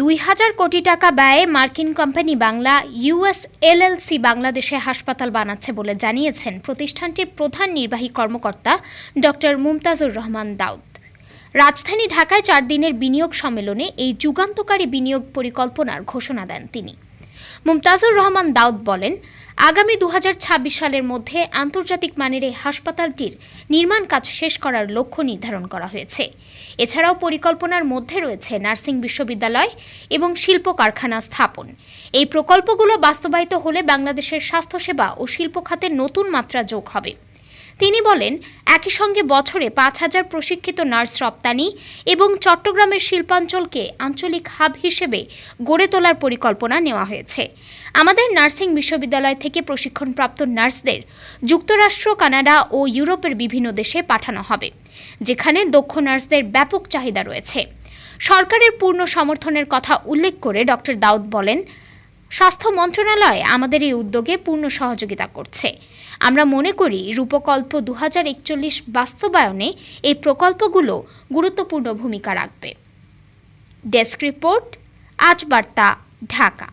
দুই হাজার কোটি টাকা ব্যয়ে মার্কিন কোম্পানি বাংলা ইউএস এলএলসি বাংলাদেশে হাসপাতাল বানাচ্ছে বলে জানিয়েছেন প্রতিষ্ঠানটির প্রধান নির্বাহী কর্মকর্তা ডক্টর মুমতাজুর রহমান দাউদ। রাজধানী ঢাকায় চার দিনের বিনিয়োগ সম্মেলনে এই যুগান্তকারী বিনিয়োগ পরিকল্পনার ঘোষণা দেন তিনি। মুমতাজুর রহমান দাউদ বলেন আগামী দু হাজার ছাব্বিশ সালের মধ্যে আন্তর্জাতিক মানের এই হাসপাতালটির নির্মাণ কাজ শেষ করার লক্ষ্য নির্ধারণ করা হয়েছে। এছাড়াও পরিকল্পনার মধ্যে রয়েছে নার্সিং বিশ্ববিদ্যালয় এবং শিল্প কারখানা স্থাপন। এই প্রকল্পগুলো বাস্তবায়িত হলে বাংলাদেশের স্বাস্থ্যসেবা ও শিল্প খাতে নতুন মাত্রা যোগ হবে। তিনি বলেন, একই সঙ্গে বছরে পাঁচ হাজার প্রশিক্ষিত নার্স রপ্তানি এবং চট্টগ্রামের শিল্পাঞ্চলকে আঞ্চলিক হাব হিসেবে গড়ে তোলার পরিকল্পনা নেওয়া হয়েছে। আমাদের নার্সিং বিশ্ববিদ্যালয় থেকে প্রশিক্ষণপ্রাপ্ত নার্সদের যুক্তরাষ্ট্র, কানাডা ও ইউরোপের বিভিন্ন দেশে পাঠানো হবে, যেখানে দক্ষ নার্সদের ব্যাপক চাহিদা রয়েছে। সরকারের পূর্ণ সমর্থনের কথা উল্লেখ করে ডক্টর দাউদ বলেন স্বাস্থ্য মন্ত্রণালয় আমাদের এই উদ্যোগে পূর্ণ সহযোগিতা করছে। আমরা মনে করি রূপকল্প দু হাজার একচল্লিশ বাস্তবায়নে এই প্রকল্পগুলো গুরুত্বপূর্ণ ভূমিকা রাখবে। ডেস্ক রিপোর্ট, আজ বার্তা, ঢাকা।